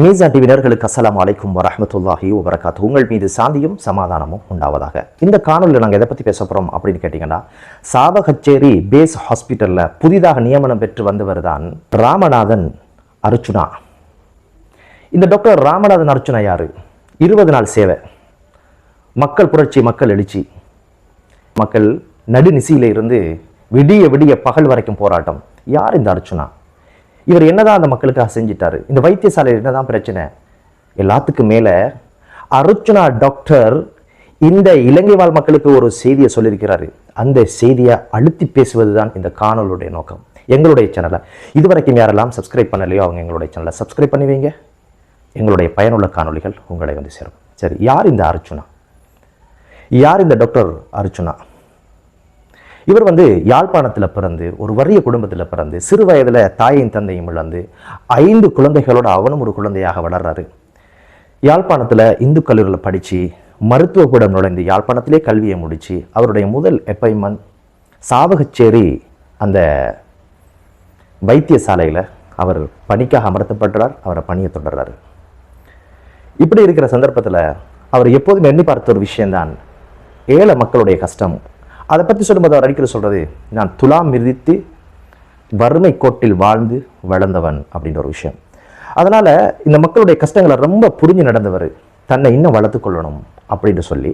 மீசா டிவினர்களுக்கு அஸ்லாம் வலைக்கும் வரமத்துல்லாஹி வரகாத்து உங்கள் மீது சாந்தியும் சமாதானமும் உண்டாவதாக. இந்த காணொலியில் நாங்கள் எதை பற்றி பேச போகிறோம் அப்படின்னு கேட்டிங்கன்னா சாவகச்சேரி பேஸ் ஹாஸ்பிட்டலில் புதிதாக நியமனம் பெற்று வந்தவர் தான் ராமநாதன் அர்ச்சுனா இந்த டாக்டர் ராமநாதன் அர்ச்சுனா யார்? இருபது நாள் சேவை. மக்கள் புரட்சி மக்கள் எழுச்சி. மக்கள் நடுநிசியில இருந்து விடிய விடிய பகல் வரைக்கும் போராட்டம். யார் இந்த அர்ச்சுனா இவர் என்னதான் அந்த மக்களுக்காக செஞ்சிட்டாரு இந்த வைத்தியசாலையில் என்னதான் பிரச்சனை? எல்லாத்துக்கும் மேல அர்ச்சுனா டாக்டர் இந்த இலங்கை வாழ் மக்களுக்கு ஒரு செய்தியை சொல்லியிருக்கிறாரு. அந்த செய்தியை அழுத்தி பேசுவது தான் இந்த காணொலுடைய நோக்கம். எங்களுடைய சேனலை இதுவரைக்கும் யாரெல்லாம் சப்ஸ்கிரைப் பண்ணலையோ அவங்க எங்களுடைய சேனலை சப்ஸ்கிரைப் பண்ணுவீங்க எங்களுடைய பயனுள்ள காணொளிகள் உங்களை வந்து சேரும். சரி யார் இந்த அர்ச்சுனா? யார் இந்த டாக்டர் அர்ச்சுனா? இவர் வந்து யாழ்ப்பாணத்தில் பிறந்து ஒரு வறிய குடும்பத்தில் பிறந்து சிறு வயதில் தாயையும் தந்தையும் இழந்து ஐந்து குழந்தைகளோட அவனும் ஒரு குழந்தையாக வளர்றாரு. யாழ்ப்பாணத்தில் இந்து கல்லூரியில் படித்து மருத்துவ கூடம் நுழைந்து யாழ்ப்பாணத்திலே கல்வியை முடித்து அவருடைய முதல் அப்பாயின்மெண்ட் சாவகச்சேரி அந்த வைத்தியசாலையில் அவர் பணிக்காக அமர்த்தப்படுறார் அவரை பணியை தொடர்றாரு. இப்படி இருக்கிற சந்தர்ப்பத்தில் அவர் எப்போதும் எண்ணி பார்த்த ஒரு விஷயம்தான் ஏழை மக்களுடைய கஷ்டம். அதை பற்றி சொல்லும்போது அவர் அடிக்கடி சொல்கிறது நான் துலாம் மிதித்து வறுமை கோட்டில் வாழ்ந்து வளர்ந்தவன் அப்படின்ற ஒரு விஷயம். அதனால் இந்த மக்களுடைய கஷ்டங்களை ரொம்ப புரிஞ்சு நடந்தவர் தன்னை இன்னும் வளர்த்துக்கொள்ளணும் அப்படின்னு சொல்லி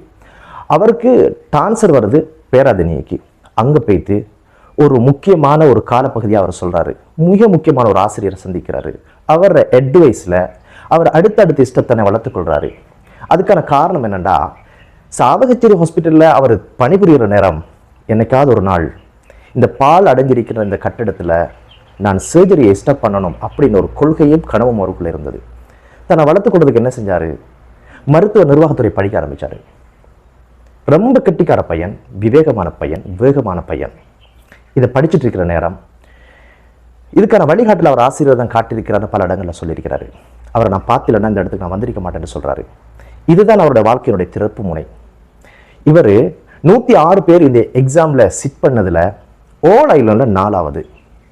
அவருக்கு டான்சர் வருது பேராதனியைக்கு. அங்கே போய்த்து ஒரு முக்கியமான ஒரு காலப்பகுதியாக அவர் சொல்கிறாரு மிக முக்கியமான ஒரு ஆசிரியரை சந்திக்கிறாரு. அவர் அட்வைஸில் அவர் அடுத்தடுத்த இஷ்டத்தனை வளர்த்துக்கொள்கிறாரு அதுக்கான காரணம் என்னென்னா சாவகச்சேரி ஹாஸ்பிட்டலில் அவர் பணிபுரிகிற நேரம் என்னைக்காவது ஒரு நாள். இந்த பால் அடைஞ்சிருக்கிற இந்த கட்டிடத்தில் நான் சர்ஜரியை ஸ்டப் பண்ணணும் அப்படின்னு ஒரு கொள்கையும் கனவும் அவருக்குள்ளே இருந்தது. தன்னை வளர்த்து கொடுறதுக்கு என்ன செஞ்சார்? மருத்துவ நிர்வாகத்துறை படிக்க ஆரம்பித்தார் ரொம்ப கெட்டிக்கார பையன் விவேகமான பையன் வேகமான பையன். இதை படிச்சுட்டு இருக்கிற நேரம் இதுக்கான வழிகாட்டில் அவர் ஆசீர்வாதம் தான் காட்டியிருக்கிறார் பல இடங்களில் சொல்லியிருக்கிறாரு. அவரை நான் பார்த்திலன்னா இந்த இடத்துக்கு நான் வந்திருக்க மாட்டேன்னு சொல்கிறாரு இதுதான் அவருடைய வாழ்க்கையினுடைய திறப்பு முனை. இவர் நூற்றி ஆறு பேர் இந்த எக்ஸாமில் சிட் பண்ணதில் ஓல் ஐலண்டில் நாலாவது.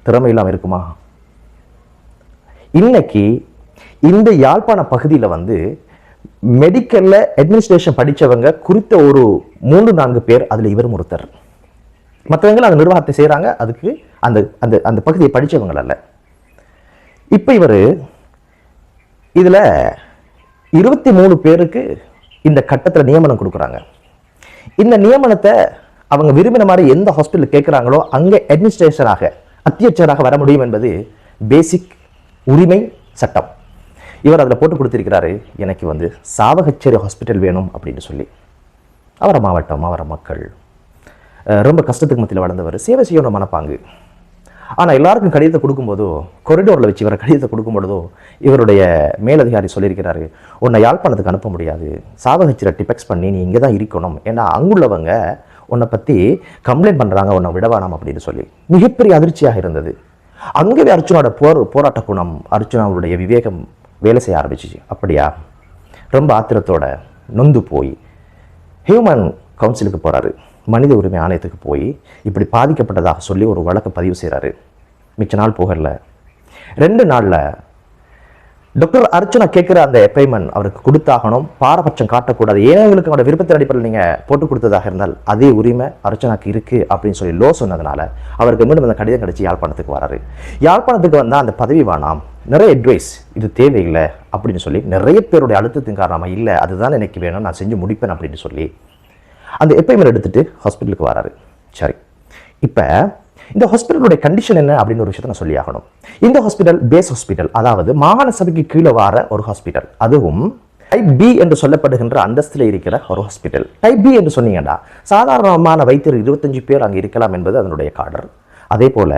திறமை இல்லாமல் இருக்குமா? இன்னைக்கு இந்த யாழ்ப்பாண பகுதியில் வந்து மெடிக்கலில் அட்மினிஸ்ட்ரேஷன் படித்தவங்க குறித்த ஒரு மூன்று நான்கு பேர் அதில் இவரும் ஒருத்தர். மற்றவங்க அந்த நிர்வாகத்தை செய்கிறாங்க அதுக்கு அந்த அந்த அந்த பகுதியை படித்தவங்கள் அல்ல இப்போ இவர் இதில் இருபத்தி மூணு பேருக்கு இந்த கட்டத்தில் நியமனம் கொடுக்குறாங்க. இந்த நியமனத்தை அவங்க விரும்பின மாதிரி எந்த ஹாஸ்பிட்டல் கேட்குறாங்களோ அங்கே அட்மினிஸ்ட்ரேஷனாக அத்தியட்சராக வர முடியும் என்பது பேசிக் உரிமை சட்டம். இவர் அதில் போட்டு கொடுத்துருக்கிறாரு எனக்கு வந்து சாவகச்சேரி ஹாஸ்பிட்டல் வேணும் அப்படின்னு சொல்லி. அவர மாவட்டம் அவர மக்கள் ரொம்ப கஷ்டத்துக்கு மத்தியில் வளர்ந்தவர். சேவை செய்யணும் மனப்பாங்கு. ஆனால் எல்லாருக்கும் கடிதத்தை கொடுக்கும்போதோ கொரிடோரில் வச்சு இவரை கடிதத்தை கொடுக்கும்பொழுதோ இவருடைய மேலதிகாரி சொல்லியிருக்கிறாரு உன்னை யாழ்ப்பாணத்துக்கு அனுப்ப முடியாது. சாவகச்சிரை டிபெக்ஸ் பண்ணி நீ இங்கே தான் இருக்கணும். ஏன்னா அங்குள்ளவங்க உன்னை பற்றி கம்ப்ளைண்ட் பண்ணுறாங்க உன்னை விடவானாம் அப்படின்னு சொல்லி. மிகப்பெரிய அதிர்ச்சியாக இருந்தது. அங்கவே அர்ச்சுனோட போர் போராட்ட குணம் அர்ச்சுனாவுடைய விவேகம் வேலை செய்ய ஆரம்பிச்சிச்சு. அப்படியா? ரொம்ப ஆத்திரத்தோட நொந்து போய் ஹியூமன் கவுன்சிலுக்கு போகிறாரு மனித உரிமை ஆணையத்துக்கு போய் இப்படி பாதிக்கப்பட்டதாக சொல்லி ஒரு வழக்கை பதிவு செய்கிறாரு மிச்ச நாள் போகல. ரெண்டு நாளில் டாக்டர் அர்ச்சனா கேட்குற அந்த அப்பாயின்மெண்ட் அவருக்கு கொடுத்தாகணும். பாரபட்சம் காட்டக்கூடாது. ஏழைகளுக்கு அவங்களோட விருப்பத்தின் அடிப்படையில் நீங்கள் போட்டு கொடுத்ததாக இருந்தால் அதே உரிமை அர்ச்சனாக்கு இருக்குது அப்படின்னு சொல்லி லோ சொன்னதுனால அவருக்கு மீண்டும் அந்த கடிதம் கிடச்சி யாழ்ப்பாணத்துக்கு வராரு. யாழ்ப்பாணத்துக்கு வந்தால் அந்த பதவி வேணாம். நிறைய அட்வைஸ் இது தேவையில்லை அப்படின்னு சொல்லி நிறைய பேருடைய அழுத்தத்தின் காரணமாக இல்லை அதுதான் எனக்கு வேணும் நான் செஞ்சு முடிப்பேன் அப்படின்னு சொல்லி அந்த அப்பாயின்மெண்ட் எடுத்துகிட்டு ஹாஸ்பிட்டலுக்கு வராரு. சரி. இப்போ இந்த ஹாஸ்பிட்டலுடைய கண்டிஷன் என்ன அப்படின்னு ஒரு விஷயத்தை நான் சொல்லி ஆகணும். இந்த ஹாஸ்பிட்டல் பேஸ் ஹாஸ்பிட்டல் அதாவது மாகாண சபைக்கு கீழே வர ஒரு ஹாஸ்பிட்டல் அதுவும் டைப் பி என்று சொல்லப்படுகின்ற அந்தஸ்தில் இருக்கிற ஒரு ஹாஸ்பிட்டல் டைப் பி என்று சொன்னீங்கன்னா சாதாரணமான வைத்தியர் இருபத்தஞ்சு பேர் அங்கே இருக்கலாம் என்பது அதனுடைய கார்டர் அதே போல்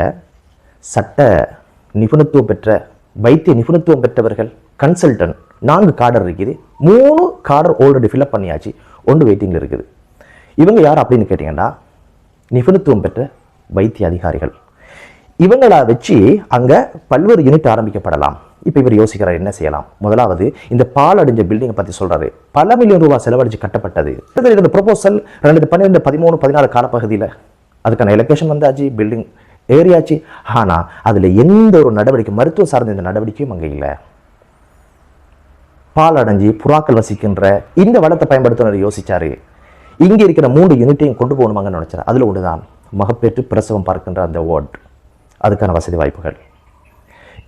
சட்ட நிபுணத்துவம் பெற்ற வைத்திய நிபுணத்துவம் பெற்றவர்கள் கன்சல்டன்ட் நான்கு கார்டர் இருக்குது. மூணு கார்டர் ஆல்ரெடி ஃபில்அப் பண்ணியாச்சு. ஒன்று வெயிட்டிங்கில் இருக்குது. இவங்க யார் அப்படின்னு கேட்டிங்கன்னா நிபுணத்துவம் பெற்ற வைத்திய அதிகாரிகள் இவங்களா வச்சு அங்கே பல்வேறு யூனிட் ஆரம்பிக்கப்படலாம். இப்போ இவர் யோசிக்கிறார் என்ன செய்யலாம்? முதலாவது இந்த பால் அடைஞ்ச பில்டிங்கை பற்றி சொல்றாரு. பல மில்லியன் ரூபாய் செலவழிச்சு கட்டப்பட்டது. இந்த ப்ரொபோசல் ரெண்டாயிரத்தி பன்னிரெண்டு பதிமூணு பதினாலு காலப்பகுதியில் அதுக்கான எலக்ட்ரேஷன் வந்தாச்சு பில்டிங் ஏறியாச்சு. ஆனால் அதில் எந்த ஒரு நடவடிக்கை மருத்துவ சார்ந்த இந்த நடவடிக்கையும் அங்கே இல்லை. பால் அடைஞ்சு புறாக்கள் வசிக்கின்ற இந்த வளத்தை பயன்படுத்தினர் யோசிச்சாரு. இங்கே இருக்கிற மூன்று யூனிட்டையும் கொண்டு போகணுமாங்க நினச்சேன் அதில் ஒன்று தான் மகப்பேற்று பிரசவம் பார்க்கின்ற அந்த வார்டு அதுக்கான வசதி வாய்ப்புகள்.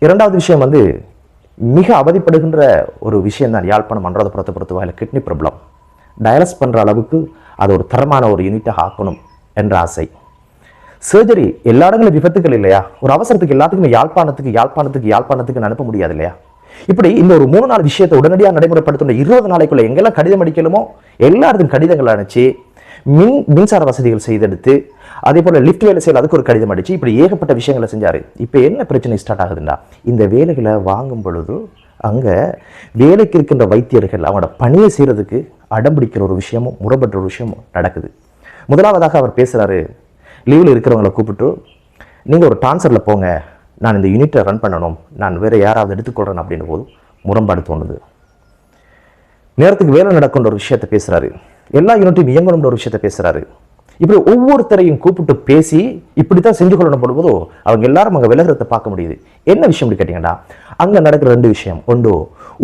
இரண்டாவது விஷயம் வந்து மிக அவதிப்படுகின்ற ஒரு விஷயம் தான் யாழ்ப்பாணம் மன்றாதபுரத்தை பொறுத்த வகையில் கிட்னி ப்ராப்ளம் டயலஸ் பண்ணுற அளவுக்கு அது ஒரு தரமான ஒரு யூனிட்டாக ஆக்கணும் என்ற ஆசை. சர்ஜரி எல்லா இடங்களும் விபத்துகள் இல்லையா? ஒரு அவசரத்துக்கு எல்லாத்துக்குமே யாழ்ப்பாணத்துக்கு யாழ்ப்பாணத்துக்கு யாழ்ப்பாணத்துக்கு அனுப்ப முடியாது இல்லையா? இப்படி இந்த ஒரு மூணு நாள் விஷயத்தை உடனடியாக நடைமுறைப்படுத்தணும் இருபது நாளைக்குள்ள எங்கெல்லாம் கடிதம் அடிக்கலுமோ எல்லா இடத்துக்கும் கடிதங்கள் அனுப்பிச்சு மின் மின்சார வசதிகள் செய்தெடுத்து அதே போல லிஃப்ட் வேலை செய்யல அதுக்கு ஒரு கடிதம் அடிச்சு இப்படி ஏகப்பட்ட விஷயங்களை செஞ்சாரு. இப்போ என்ன பிரச்சனை ஸ்டார்ட் ஆகுதுன்னா இந்த வேலைகளை வாங்கும் பொழுது அங்க வேலைக்கு இருக்கின்ற வைத்தியர்கள் அவனோட பணியை செய்யறதுக்கு அடம்பிடிக்கிற ஒரு விஷயமும் முறைப்பட்ட ஒரு விஷயமும் நடக்குது. முதலாவதாக அவர் பேசுறாரு. லீவில் இருக்கிறவங்களை கூப்பிட்டு நீங்க ஒரு டான்சரில் போங்க. நான் இந்த யூனிட்டை ரன் பண்ணணும். நான் வேறு யாராவது எடுத்துக்கொள்கிறேன் அப்படின்ற போது முரண்பாடு தோணுது. நேரத்துக்கு வேலை நடக்குன்ற ஒரு விஷயத்தை பேசுறாரு. எல்லா யூனிட்டையும் இயங்கணுன்ற ஒரு விஷயத்தை பேசுறாரு. இப்படி ஒவ்வொருத்தரையும் கூப்பிட்டு பேசி இப்படித்தான் செஞ்சு கொள்ளணும் போடும்போதோ அவங்க எல்லாரும் அங்கே விலகிறத பார்க்க முடியுது. என்ன விஷயம் அப்படி கேட்டிங்கன்னா அங்கே நடக்கிற ரெண்டு விஷயம். ஒன்று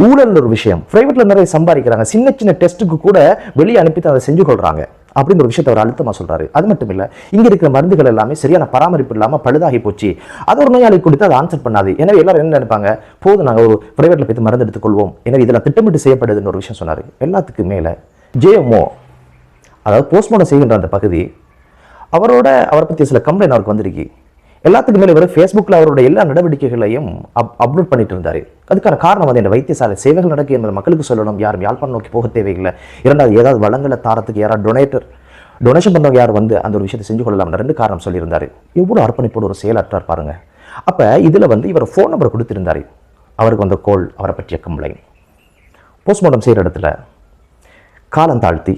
ஊழல் ஒரு விஷயம். ப்ரைவேட்டில் நிறைய சம்பாதிக்கிறாங்க. சின்ன சின்ன டெஸ்ட்டுக்கு கூட வெளியே அனுப்பி தான் அதை செஞ்சு கொள்கிறாங்க அப்படிங்கிற ஒரு விஷயத்தை அவர் அழுத்தமாக சொல்கிறாரு அது மட்டும் இல்லை இங்கே இருக்கிற மருந்துகள் எல்லாமே சரியான பராமரிப்பு இல்லாமல் பழுதாகி போச்சு. அது ஒரு நோயாளி கொடுத்து அதை ஆன்சர் பண்ணாது. எனவே எல்லாரும் என்ன நினைப்பாங்க? போதும் நாங்கள் ஒரு பிரைவேட்டில் போய்த்து மருந்து எடுத்துக்கொள்வோம். எனவே இதில் திட்டமிட்டு செய்யப்படுதுன்னு ஒரு விஷயம் சொன்னார். எல்லாத்துக்கும் மேலே ஜேஎம்ஓ அதாவது போஸ்ட்மார்ட்டம் செய்கின்ற அந்த பகுதி அவரோட அவரை பற்றி சில கம்ப்ளைண்ட் அவருக்கு வந்திருக்கு. எல்லாத்துக்கும் மேலே இவர் ஃபேஸ்புக்கில் அவருடைய எல்லா நடவடிக்கைகளையும் அப் அப்லோட் பண்ணிட்டு இருந்தார் அதுக்கான காரணம் வந்து இந்த வைத்தியசாலை சேவைகள் நடக்கு என்பது மக்களுக்கு சொல்லணும். யாரும் யாழ்ப்பாணம் நோக்கி போக தேவையில்லை. இரண்டாவது ஏதாவது வளங்களை தாரத்துக்கு யாராவது டொனேட்டர் டொனேஷன் பண்ணவங்க யார் வந்து அந்த ஒரு விஷயத்தை செஞ்சு கொள்ளலாம் ரெண்டு காரணம் சொல்லியிருந்தார். எவ்வளோ அர்ப்பணிப்போடு ஒரு செயலாற்றார் பாருங்க. அப்போ இதில் வந்து இவர் ஃபோன் நம்பர் கொடுத்திருந்தாரு. அவருக்கு வந்த கோல் அவரை பற்றிய கம்ப்ளைண்ட் போஸ்ட்மார்ட்டம் செய்கிற இடத்துல காலம் தாழ்த்தி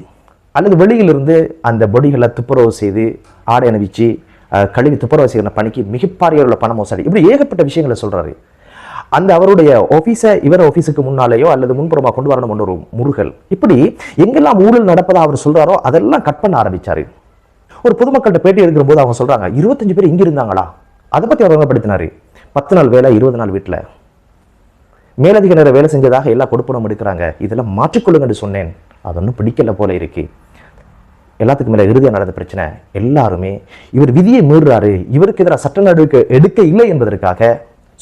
அல்லது வெளியிலிருந்து அந்த பொடிகளை துப்புரவு செய்து ஆடை அணிவிச்சு கழுவி துப்புரவு செய்கிற பணிக்கு மிகப்பாரிய உள்ள பண மோசடி. இப்படி ஏகப்பட்ட விஷயங்களை சொல்றாரு. அந்த அவருடைய ஆஃபீஸை இவர் ஆஃபீஸுக்கு முன்னாலேயோ அல்லது முன்புறமா கொண்டு வரணும் ஒரு முருகல். இப்படி எங்கெல்லாம் ஊழல் நடப்பதா அவர் சொல்றாரோ அதெல்லாம் கட் பண்ண ஆரம்பிச்சாரு. ஒரு பொதுமக்கள்கிட்ட பேட்டி எடுக்கிற போது அவங்க சொல்றாங்க இருபத்தஞ்சு பேர் இங்கே இருந்தாங்களா? அதை பத்தி அவர் விளங்கப்படுத்தினாரு பத்து நாள் வேலை இருபது நாள் வீட்டில் மேலதிக நேரம் வேலை செஞ்சதாக எல்லா கொடுப்பணம் எடுக்கிறாங்க. இதெல்லாம் மாற்றிக்கொள்ளுங்கன்னு சொன்னேன். அது ஒன்றும் பிடிக்கல போல இருக்கு. எல்லாத்துக்கும் மேலே இறுதியாக நடந்த பிரச்சனை எல்லாருமே இவர் விதியை மீறுறாரு. இவருக்கு எதிராக சட்ட நடவடிக்கை எடுக்க இல்லை என்பதற்காக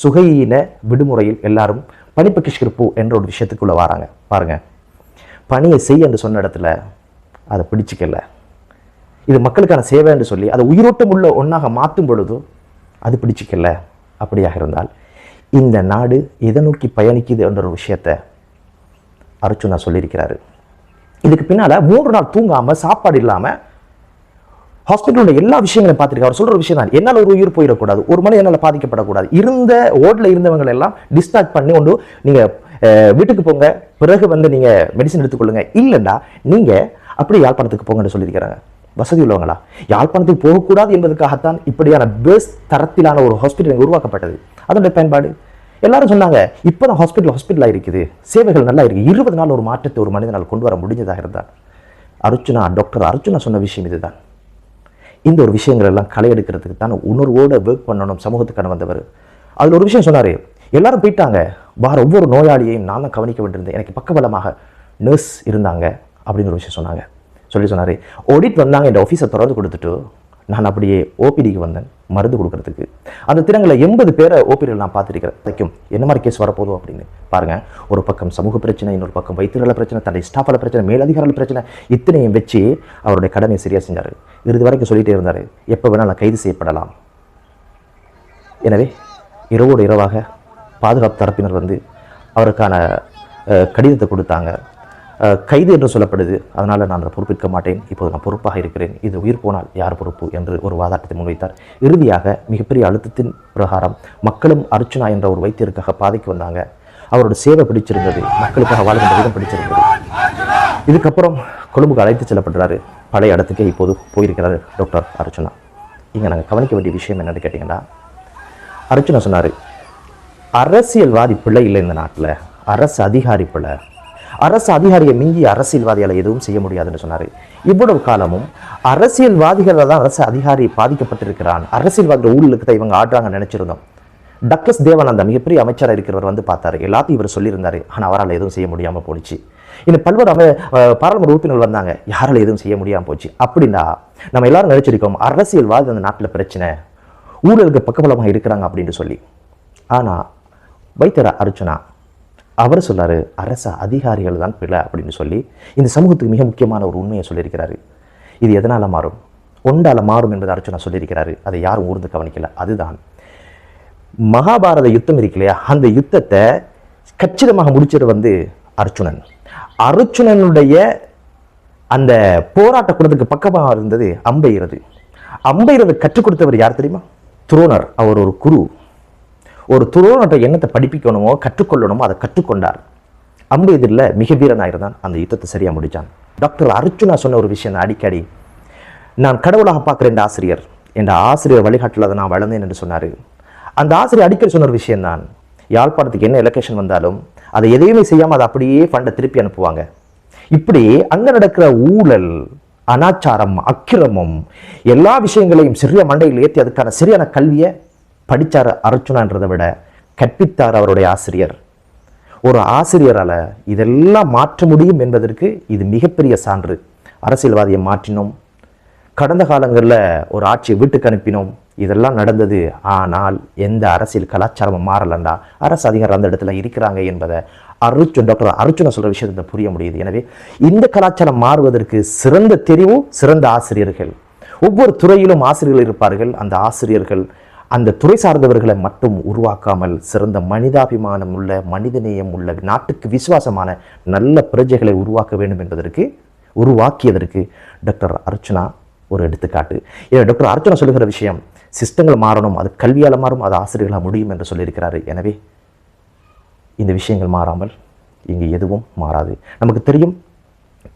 சுகையின விடுமுறையில் எல்லாரும் பணிப்பகிஷ்கிருப்பு என்ற ஒரு விஷயத்துக்குள்ளே வராங்க. பாருங்க. பணியை செய் என்று சொன்ன இடத்துல அதை பிடிச்சிக்கல. இது மக்களுக்கான சேவை என்று சொல்லி அதை உயிரோட்டம் உள்ள ஒன்றாக மாற்றும் பொழுது அது பிடிச்சிக்கல. அப்படியாக இருந்தால் இந்த நாடு எதை நோக்கி பயணிக்குது என்ற ஒரு விஷயத்தை அர்ச்சுனா சொல்லியிருக்கிறாரு. இதுக்கு பின்னால் மூன்று நாள் தூங்காமல் சாப்பாடு இல்லாமல் ஹாஸ்பிட்டலோட எல்லா விஷயங்களையும் பார்த்துருக்காரு. அவர் சொல்கிற விஷயம் தான் என்னால் ஒரு உயிர் போயிடக்கூடாது. ஒரு மணி என்னால் பாதிக்கப்படக்கூடாது. இருந்த ஓட்டில் இருந்தவங்க எல்லாம் டிஸ்சார்ஜ் பண்ணி கொண்டு நீங்கள் வீட்டுக்கு போங்க. பிறகு வந்து நீங்கள் மெடிசன் எடுத்துக்கொள்ளுங்க. இல்லைன்னா நீங்கள் அப்படி யாழ்ப்பாணத்துக்கு போங்கன்னு சொல்லியிருக்கிறாங்க. வசதி உள்ளவங்களா? யாழ்ப்பாணத்துக்கு போகக்கூடாது என்பதற்காகத்தான் இப்படியான பேஸ் தரத்திலான ஒரு ஹாஸ்பிட்டல் உருவாக்கப்பட்டது. அதனுடைய பயன்பாடு? எல்லாரும் சொன்னாங்க இப்போதான் ஹாஸ்பிட்டல் ஹாஸ்பிட்டலாக இருக்குது சேவைகள் நல்லா இருக்கு. இருபது நாள் ஒரு மாற்றத்தை ஒரு மனிதனால் கொண்டு வர முடிஞ்சதாக இருந்தால் அர்ச்சுனா டாக்டர் அர்ச்சுனா சொன்ன விஷயம் இதுதான். இந்த ஒரு விஷயங்கள் எல்லாம் களை எடுக்கிறதுக்கு தான் உணர்வோடு ஒர்க் பண்ணணும் சமூகத்துக்கான வந்தவர். அதில் ஒரு விஷயம் சொன்னார் எல்லாரும் போயிட்டாங்க. வார ஒவ்வொரு நோயாளியையும் நான் தான் கவனிக்க வேண்டியிருந்தேன். எனக்கு பக்கபலமாக நர்ஸ் இருந்தாங்க அப்படின்னு ஒரு விஷயம் சொன்னாங்க. சொல்லி சொன்னார் ஆடிட் வந்தாங்க இந்த ஆஃபீஸை திறந்து கொடுத்துட்டு நான் அப்படியே ஓபிடிக்கு வந்தேன். மருந்து கொடுக்கறதுக்கு. அந்த தினங்களில் எண்பது பேரை ஓபிடியில் நான் பார்த்துருக்கிறேன். வரைக்கும் என்ன மாதிரி கேஸ் வரப்போதும் அப்படின்னு பாருங்க. ஒரு பக்கம் சமூக பிரச்சனை இன்னொரு பக்கம் வைத்தியர்கள பிரச்சனை தன்னை ஸ்டாஃபால பிரச்சனை மேலதிகாரிகள் பிரச்சனை இத்தனையும் வச்சு அவருடைய கடமையை சரியாக செஞ்சார். இறுதி வரைக்கும் சொல்லிகிட்டே இருந்தார். எப்போ வேணாலும் நான் கைது செய்யப்படலாம். எனவே இரவோடு இரவாக பாதுகாப்பு தரப்பினர் வந்து அவருக்கான கடிதத்தை கொடுத்தாங்க. கைது என்று சொல்லப்படுது. அதனால் நான் அதை பொறுப்பேற்க மாட்டேன். இப்போது நான் பொறுப்பாக இருக்கிறேன். இது உயிர் போனால் யார் பொறுப்பு என்று ஒரு வாதாட்டத்தை முன்வைத்தார். இறுதியாக மிகப்பெரிய அழுத்தத்தின் பிரகாரம் மக்களும் அர்ச்சனா என்ற ஒரு வைத்தியருக்காக பாதைக்கு வந்தாங்க. அவரோட சேவை பிடிச்சிருந்தது. மக்களுக்காக வாழ்கின்ற விதம் பிடிச்சிருந்தது. இதுக்கப்புறம் கொழும்புக்கு அழைத்து செல்லப்படுறாரு பழைய இடத்துக்கே இப்போது போயிருக்கிறாரு டாக்டர் அர்ச்சனா. இங்கே நாங்கள் கவனிக்க வேண்டிய விஷயம் என்னென்னு கேட்டிங்கன்னா அர்ச்சனா சொன்னார் அரசியல்வாதி பிள்ளை இல்லை இந்த நாட்டில். அரசு அதிகாரி பிள்ளை அரசு அதிகாரியை மிஞ்சி அரசியல்வாதியால் எதுவும் செய்ய முடியாதுன்னு சொன்னார். இவ்வளவு காலமும் அரசியல்வாதிகளில் தான் அரசு அதிகாரி பாதிக்கப்பட்டிருக்கிறான். அரசியல்வாதிகள் ஊழலுக்கு தான் இவங்க ஆடுறாங்கன்னு நினச்சிருந்தோம். டக்ளஸ் தேவானந்தா மிகப்பெரிய அமைச்சராக இருக்கிறவர் வந்து பார்த்தாரு. எல்லாத்தையும் இவர் சொல்லியிருந்தாரு. ஆனால் அவரால் எதுவும் செய்ய முடியாமல் போணுச்சு இன்னும் பல்வேறு அமை பாராளுமன்ற உறுப்பினர்கள் வந்தாங்க. யாரால் எதுவும் செய்ய முடியாமல் போச்சு. அப்படின்னா நம்ம எல்லாரும் நினைச்சிருக்கோம் அரசியல்வாதி அந்த நாட்டில் பிரச்சனை. ஊழலுக்கு பக்கபலமாக இருக்கிறாங்க அப்படின்னு சொல்லி. ஆனால் வைத்தர அர்ச்சனா அவர் சொன்னார் அரச அதிகாரிகள் தான் பிழை அப்படின்னு சொல்லி இந்த சமூகத்துக்கு மிக முக்கியமான ஒரு உண்மையை சொல்லியிருக்கிறாரு. இது எதனால் மாறும்? ஒண்டால மாறும் என்பதை அர்ச்சனா சொல்லியிருக்கிறாரு. அதை யாரும் ஊர்ந்து கவனிக்கல. அதுதான் மகாபாரத யுத்தம் இருக்கு இல்லையா? அந்த யுத்தத்தை கச்சிதமாக முடிச்சது வந்து அர்ச்சுனன் அர்ச்சுனனுடைய அந்த போராட்ட குணத்துக்கு பக்கமாக இருந்தது அம்பைகிறது அம்பைகிறது கற்றுக் கொடுத்தவர் யார் தெரியுமா? துரோணர். அவர் ஒரு குரு. ஒரு துரோணத்தை என்னத்தை படிப்பிக்கணுமோ கற்றுக்கொள்ளணுமோ அதை கற்றுக்கொண்டார். அம்பு எதிரில் மிக வீரனாக இருந்தான் அந்த யுத்தத்தை சரியாக முடித்தான் டாக்டர் அர்ச்சுனா சொன்ன ஒரு விஷயம் அடிக்கடி. நான் கடவுளாக பார்க்குற இந்த ஆசிரியர் என் ஆசிரியர் வழிகாட்டில் அதை நான் வளர்ந்தேன் என்று சொன்னார். அந்த ஆசிரியர் அடிக்கடி சொன்ன ஒரு விஷயம்தான் யாழ்ப்பாணத்துக்கு என்ன எலெக்ஷன் வந்தாலும் அதை எதையுமே செய்யாமல் அதை அப்படியே ஃபண்டை திருப்பி அனுப்புவாங்க. இப்படி அங்கே நடக்கிற ஊழல் அனாச்சாரம் அக்கிரமம் எல்லா விஷயங்களையும் சிறிய மண்டையில் ஏற்றி அதுக்கான சரியான கல்வியை படித்தார் அர்ச்சுனான்றதை விட கற்பித்தார் அவருடைய ஆசிரியர். ஒரு ஆசிரியரால் இதெல்லாம் மாற்ற முடியும் என்பதற்கு இது மிகப்பெரிய சான்று. அரசியல்வாதியை மாற்றினோம். கடந்த காலங்களில் ஒரு ஆட்சியை வீட்டுக்கு அனுப்பினோம். இதெல்லாம் நடந்தது. ஆனால் எந்த அரசியல் கலாச்சாரமும் மாறலண்டா. அரசு அதிகாரம் அந்த இடத்துல இருக்கிறாங்க என்பதை அருச்சுன் டாக்டர் அருச்சுன சொல்கிற விஷயத்தை புரிய முடியுது. எனவே இந்த கலாச்சாரம் மாறுவதற்கு சிறந்த தெரிவும் சிறந்த ஆசிரியர்கள். ஒவ்வொரு துறையிலும் ஆசிரியர்கள் இருப்பார்கள். அந்த ஆசிரியர்கள் அந்த துறை சார்ந்தவர்களை மட்டும் உருவாக்காமல் சிறந்த மனிதாபிமானம் உள்ள மனிதநேயம் உள்ள நாட்டுக்கு விசுவாசமான நல்ல பிரஜைகளை உருவாக்க வேண்டும் என்பதற்கு உருவாக்கியதற்கு டாக்டர் அர்ச்சனா ஒரு எடுத்துக்காட்டு. ஏன்னா டாக்டர் அர்ச்சனா சொல்லுகிற விஷயம் சிஸ்டங்கள் மாறணும் அது கல்வியால் மாறும் அது ஆசிரியர்களாக முடியும் என்று சொல்லியிருக்கிறாரு. எனவே இந்த விஷயங்கள் மாறாமல் இங்கு எதுவும் மாறாது. நமக்கு தெரியும்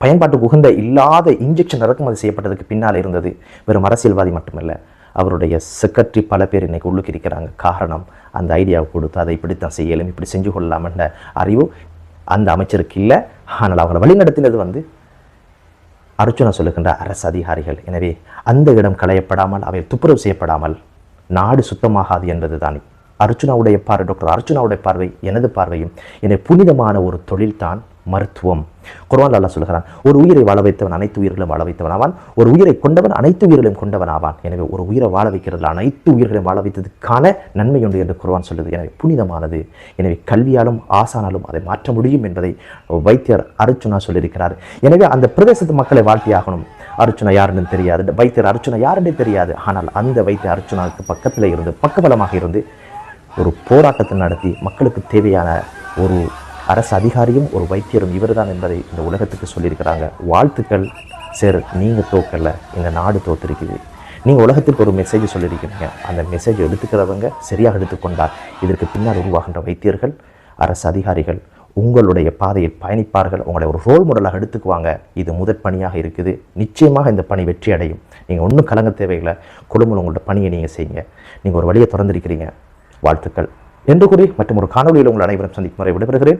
பயன்பாட்டு உகந்த இல்லாத இன்ஜெக்ஷன் இறக்குமதி செய்யப்பட்டதுக்கு பின்னால் இருந்தது வெறும் அரசியல்வாதி மட்டுமல்ல. அவருடைய செக்ரட்டரி பல பேர் இன்னைக்கு உள்ளுக்கு இருக்கிறாங்க. காரணம் அந்த ஐடியாவை கொடுத்து அதை இப்படித்தான் செய்யலும் இப்படி செஞ்சு கொள்ளலாம் என்ற அறிவு அந்த அமைச்சருக்கு இல்லை. ஆனால் அவங்களை வழிநடத்தினது வந்து அர்ச்சுனா சொல்லுகின்ற அரசு அதிகாரிகள். எனவே அந்த இடம் களையப்படாமல் அவை துப்புரவு செய்யப்படாமல் நாடு சுத்தமாகாது என்பது தான் அர்ச்சுனாவுடைய பார்வை. டாக்டர் அர்ச்சுனாவுடைய பார்வை எனது பார்வையும் என புனிதமான ஒரு தொழில்தான் மருத்துவம். குரவான் அல்லாஹ் சொல்கிறான் ஒரு உயிரை வாழ வைத்தவன் அனைத்து உயிர்களும் வாழ வைத்தவன் ஆவான். ஒரு உயிரை கொண்டவன் அனைத்து உயிர்களையும் கொண்டவன் ஆவான். எனவே ஒரு உயிரை வாழ வைக்கிறதுல அனைத்து உயிர்களையும் வாழ வைத்ததுக்கான நன்மை உண்டு என்று குர்வான் சொல்லுது. எனவே புனிதமானது. எனவே கல்வியாலும் ஆசானாலும் அதை மாற்ற முடியும் என்பதை வைத்தியர் அர்ச்சுனா சொல்லியிருக்கிறார். எனவே அந்த பிரதேசத்து மக்களை வாழ்த்தியாகணும் அர்ச்சுனா யாருன்னு தெரியாது. வைத்தியர் அர்ச்சுனா யாருன்னு தெரியாது. ஆனால் அந்த வைத்திய அர்ச்சுனாவுக்கு பக்கத்தில் இருந்து பக்கபலமாக இருந்து ஒரு போராட்டத்தை நடத்தி மக்களுக்கு தேவையான ஒரு அரசு அதிகாரியும் ஒரு வைத்தியரும் இவர்தான் என்பதை இந்த உலகத்துக்கு சொல்லியிருக்கிறாங்க. வாழ்த்துக்கள் சரி நீங்கள் தோக்கல இந்த நாடு தோத்திருக்குது. நீங்கள் உலகத்திற்கு ஒரு மெசேஜ் சொல்லியிருக்கிறீங்க அந்த மெசேஜ் எடுத்துக்கிறவங்க சரியாக எடுத்துக்கொண்டால் இதற்கு பின்னால் உருவாகின்ற வைத்தியர்கள் அரசு அதிகாரிகள் உங்களுடைய பாதையில் பயணிப்பார்கள். உங்களை ஒரு ரோல் மாடலாக எடுத்துக்குவாங்க. இது முதற் பணியாக இருக்குது. நிச்சயமாக இந்த பணி வெற்றி அடையும். நீங்கள் ஒன்றும் கலங்க தேவையில்லை. குடும்பம் உங்களோட பணியை நீங்கள் செய்யுங்க. நீங்கள் ஒரு வழியை திறந்திருக்கிறீங்க. வாழ்த்துக்கள். என்று கூறி மற்றும் ஒரு காணொலியில் உங்கள் அனைவரும் சந்திக்கும் முறை விடைபெறுகிறேன்.